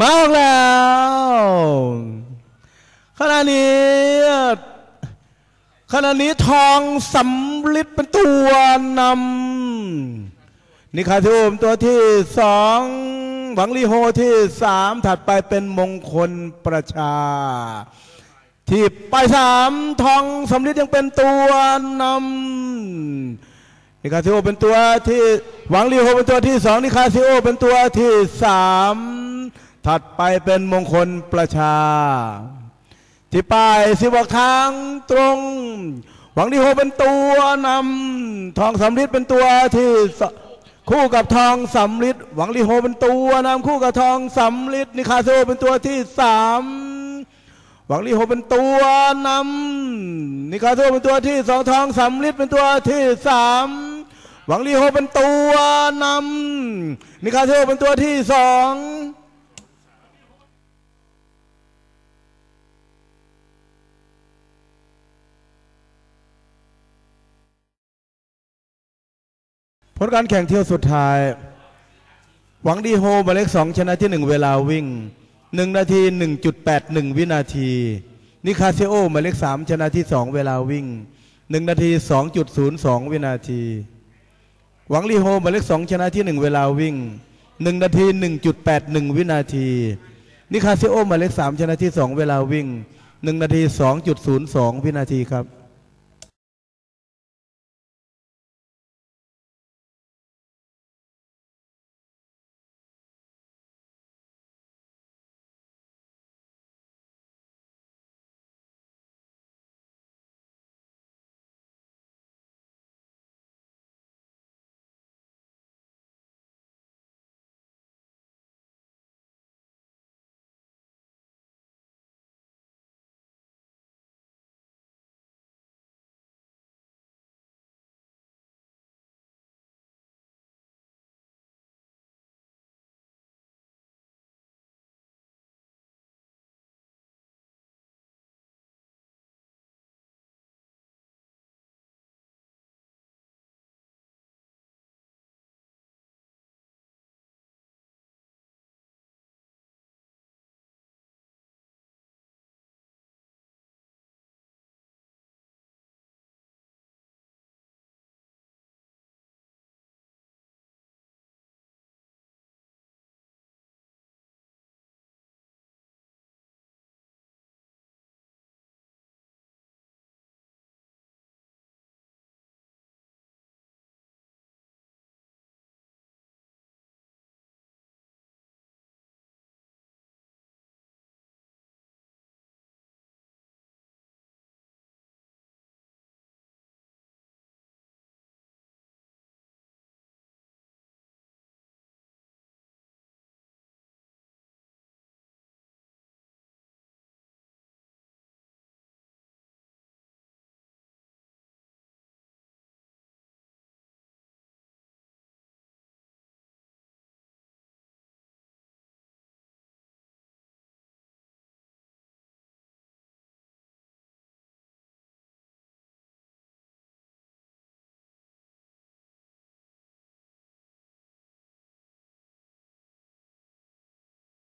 มาออกแล้วขณะนี้ขณะนี้ทองสำลิดเป็นตัวนำนิคาทูมตัวที่สองหวังลีโฮที่สามถัดไปเป็นมงคลประชา ที่ไปสามทองสำลิดยังเป็นตัวนำนิคาซิโอเป็นตัวที่หวังลีโฮเป็นตัวที่สองนิคาซิโอเป็นตัวที่สาม ถัดไปเป็นมงคลประชา ที่ป้ายสิบอกทางตรง หวังลีโฮเป็นตัวนำทองสำลิดเป็นตัวที่คู่กับทองสำลิดหวังลีโฮเป็นตัวนำคู่กับทองสำลิดนิคาโอเป็นตัวที่สามหวังลีโฮเป็นตัวนำนิคาโซเป็นตัวที่สองทองสำลิดเป็นตัวที่สามหวังลีโฮเป็นตัวนำนิคาโซเป็นตัวที่สอง ลการแข่งเที่ยวสุดท้าย หวังดีโฮหมายเลขสองชนะที่หนึ่งเวลาวิ่งหนึ่งนาทีหนึ่งจุดแปดหนึ่งวินาทีนิคาเซโอหมายเลขสามชนะที่สองเวลาวิ่งหนึ่งนาทีสองจุดศูนย์สองวินาที หวังลีโฮหมายเลขสองชนะที่หนึ่งเวลาวิ่งหนึ่งนาทีหนึ่งจุดแปดหนึ่งวินาที นิคาเซโอหมายเลขสามชนะที่สองเวลาวิ่งหนึ่งนาทีสองจุดศูนย์สองวินาทีครับ